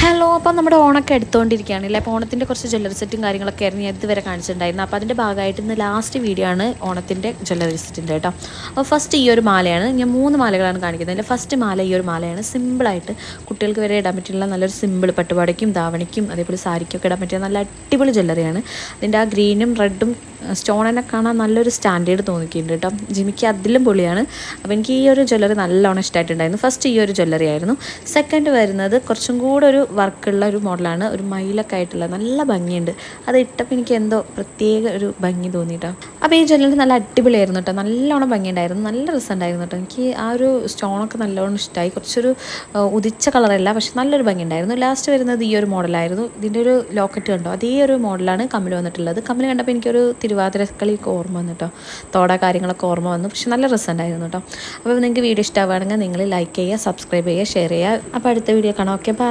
Hello അപ്പം നമ്മുടെ ഓണൊക്കെ എടുത്തുകൊണ്ടിരിക്കുകയാണ് അല്ലേ? അപ്പോൾ ഓണത്തിന്റെ കുറച്ച് ജ്വല്ലറി സെറ്റും കാര്യങ്ങളൊക്കെ ആയിരുന്നു ഞാൻ ഇതുവരെ കാണിച്ചിട്ടുണ്ടായിരുന്നു അപ്പോൾ അതിന്റെ ഭാഗമായിട്ട് ഇന്ന് ലാസ്റ്റ് വീഡിയോ ആണ് ഓണത്തിന്റെ ജ്വല്ലറി സെറ്റിന്റെ കേട്ടോ. അപ്പോൾ ഫസ്റ്റ് ഈ ഒരു മാലയാണ്. ഞാൻ മൂന്ന് മാലകളാണ് കാണിക്കുന്നത്. അതിന്റെ ഫസ്റ്റ് മാല ഈ ഒരു മാലയാണ്. സിമ്പിളായിട്ട് കുട്ടികൾക്ക് വരെ ഇടാൻ പറ്റുന്ന നല്ലൊരു സിമ്പിൾ പട്ടുപാടയ്ക്കും ധാവണിക്കും അതേപോലെ സാരിക്കും ഒക്കെ ഇടാൻ പറ്റിയ നല്ല അടിപൊളി ജ്വല്ലറിയാണ് അതിന്റെ ആ ഗ്രീനും റെഡും സ്റ്റോണിനെ കാണാൻ നല്ലൊരു സ്റ്റാൻഡേർഡ് തോന്നിക്കുന്നുണ്ട് കേട്ടോ. ജിമിക്ക് അതിലും പൊളിയാണ്. അപ്പോൾ എനിക്ക് ഈ ഒരു ജ്വല്ലറി നല്ലോണം ഇഷ്ടമായിട്ടുണ്ടായിരുന്നു ഫസ്റ്റ് ഈ ഒരു ജ്വല്ലറി ആയിരുന്നു. സെക്കൻഡ് വരുന്നത് കുറച്ചും കൂടെ ഒരു വർക്കുള്ള ഒരു മോഡലാണ്. ഒരു മയിലൊക്കെ ആയിട്ടുള്ള നല്ല ഭംഗിയുണ്ട്. അത് ഇട്ടപ്പോൾ എനിക്ക് എന്തോ പ്രത്യേക ഒരു ഭംഗി തോന്നിയിട്ടോ. അപ്പോൾ ഈ ജ്വല്ലറി നല്ല അടിപൊളിയായിരുന്നു കേട്ടോ നല്ലോണം ഭംഗിയുണ്ടായിരുന്നു. നല്ല രസമുണ്ടായിരുന്നു കേട്ടോ എനിക്ക് ആ ഒരു സ്റ്റോണൊക്കെ നല്ലോണം ഇഷ്ടമായി കുറച്ചൊരു ഉദിച്ച കളറല്ല പക്ഷെ നല്ലൊരു ഭംഗിയുണ്ടായിരുന്നു. ലാസ്റ്റ് വരുന്നത് ഈ ഒരു മോഡലായിരുന്നു ഇതിന്റെ ഒരു ലോക്കറ്റ് കണ്ടോ? അതേ ഒരു മോഡലാണ് കമ്മൽ വന്നിട്ടുള്ളത്. കമ്മൽ കണ്ടപ്പോൾ എനിക്കൊരു തിരുവാതിരക്കളിയൊക്കെ ഓർമ്മ വന്നു കേട്ടോ തോട കാര്യങ്ങളൊക്കെ ഓർമ്മ വന്നു. പക്ഷെ നല്ല രസമുണ്ടായിരുന്നു കേട്ടോ അപ്പോൾ നിങ്ങൾക്ക് വീഡിയോ ഇഷ്ടമാവുകയാണെങ്കിൽ നിങ്ങൾ ലൈക്ക് ചെയ്യുക സബ്സ്ക്രൈബ് ചെയ്യുക ഷെയർ ചെയ്യുക. അപ്പോൾ അടുത്ത വീഡിയോ കാണാം. Okay bye